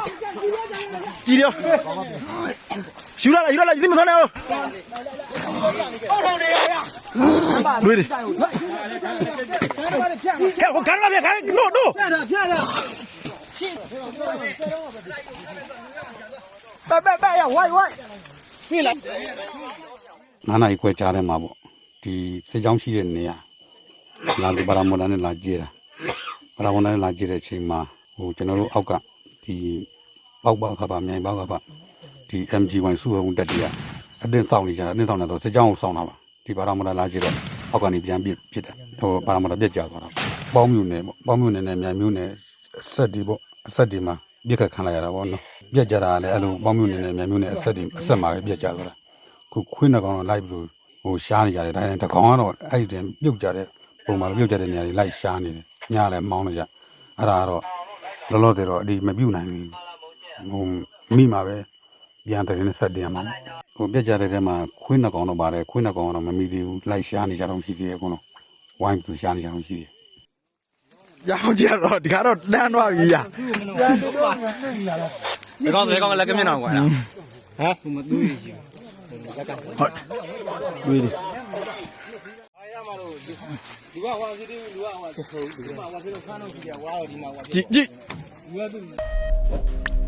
ရောယူလာလာယူလာလာဒီမစောနေအောင်လွေးတယ်ကဲဟိုကန်ပါဗျာကန်နို့နို့နားနာရီခွဲကြားထဲမှာပေါ့ဒီစစ်ကြောင်းရှိတဲ့နေရာလာဒီပါရာမော်ဒန်နဲ့လာကြည့်တာပါရာမော်ဒန်နဲ့လာကြည့်တဲ့အချိန်မှာဟိုကျွန်တော်တို့အောက်က ဒီပေါက်ပေါက်ကပါမြိုင်ပေါက်ကပါဒီ MG1 စုဟုံတက်တည်းကအတင်းဆောင်နေကြတာအတင်းဆောင်နေတော့စစ်ကြောင်းကိုဆောင်တာပါဒီပါရာမော်ဒန်လာကြည့်တော့အောက်ကနေပြန်ပြစ်ဖြစ်တယ်ဟိုပါရာမော်ဒန်ပြစ်ကြသွားတာပေါင်းမြူနယ်ပေါ့ပေါင်းမြူနယ်နဲ့မြိုင်မြူနယ်အဆက်ဒီပေါ့အဆက်ဒီမှာပြစ်ခတ်ခံလိုက်ရတာပေါ့နော်ပြက်ကြတာလည်းအဲ့လိုပေါင်းမြူနယ်နဲ့မြိုင်မြူနယ်အဆက်ဒီအဆက်မှာပဲပြက်ကြသွားတာခုခွင်းနှကောင်တော့လိုက်ပြီးတော့ဟိုရှားနေကြတယ်ဒါနဲ့တကောင်ကတော့အဲ့ဒီတင်ပြုတ်ကြတဲ့ပုံမှာပြုတ်ကြတဲ့နေရာတွေလိုက်ရှားနေတယ်ညလည်းမောင်းနေကြအဲ့ဒါကတော့ လောလောဆယ်တော့အဒီမပြုတ်နိုင်ဘူးဟိုမိမှာပဲပြန်တယ်နဲ့ဆက်တင်ရမှာဟိုပြက်ကြတဲ့ထဲမှာခွင်းနှကောင်တော့ပါတယ်ခွင်းနှကောင်ကတော့မမိသေးဘူးလိုက်ရှားနေကြတော့ရှိသေးတယ်အကုန်လုံးဝိုင်းပြီးရှားနေကြတော့ရှိသေးတယ်ရောင်းကြတော့ဒီကတော့တန်းသွားပြီရာဒီကောင်ဆိုဒီကောင်လက်ကမျက်နှာကွာဟမ်ဟိုမသူ့ရရှိဟုတ်လွေးတယ်လူကဟွာစီတီလူကဟွာဒီမှာဟွာစီလို့ခါတော့ကြည့်ရဝါတော့ဒီမှာဟွာကြည့်ကြည့် လူကသူ့